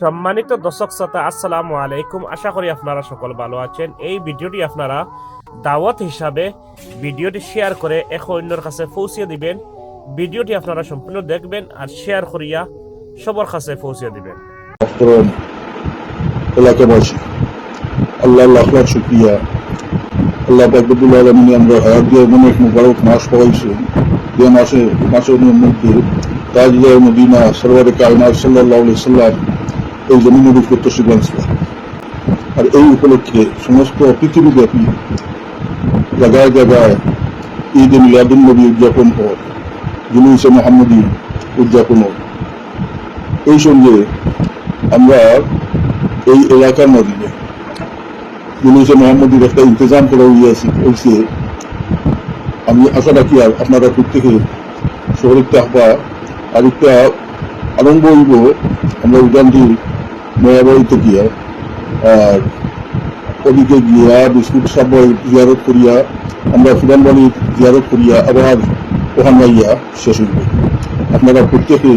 সম্মানিত দর্শক শ্রোতা, আসসালামু আলাইকুম। আশা করি আপনারা সকল ভালো আছেন। এই ভিডিওটি আপনারা দাওয়াত হিসাবে ভিডিওটি শেয়ার করে এক অন্যের কাছে পৌঁছে দিবেন। ভিডিওটি আপনারা সম্পূর্ণ দেখবেন আর শেয়ার করিয়া সবার কাছে পৌঁছে দিবেন। আল্লাহ এই জমিনের উপর তসিবান আর এই উপলক্ষে সমস্ত পৃথিবীব্যাপী জায়গায় জায়গায় ঈদ মিলাদুল নবী উদযাপন হয় জুলুসে মোহাম্মদী উদযাপন হয় এই সঙ্গে আমরা এই এলাকার মধ্যে জুলুসে মোহাম্মদীর একটা ইন্তজাম করা হইয়াছি হয়েছে আমি আশা রাখি আর আপনারা প্রত্যেকে শহরের থাকবা আরেকটা আরম্ভ হইব। আমরা উদানটি নয়াবাড়িতে গিয়া আর ওদিকে গিয়া বিস্কুট সাবয় জিয়ারত করিয়া আমরা ফুলানবাড়ি জিয়ারত করিয়া আবার ওখান শেষ হইব। আপনারা প্রত্যেকে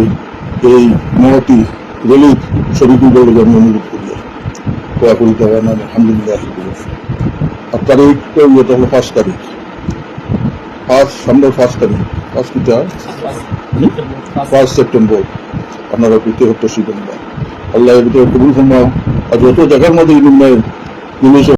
এই মহতি রেলিত শরীফ বলে আমি অনুরোধ করি দোয়া করি দেওয়া না আলহামদুলিল্লাহ আর তারিখ তো এটা হলো পাঁচ তারিখ। পাঁচ সামনের পাঁচ তারিখ। পাঁচ কিটা? পাঁচ সেপ্টেম্বর। আপনারা প্রত্যেক তসিবেন আল্লাহ അല്ല എടുത്ത് എട്ട് ദിവസം ആ ദിവസം ചെക്കന്മാർ ഇരുന്ന നിമിഷം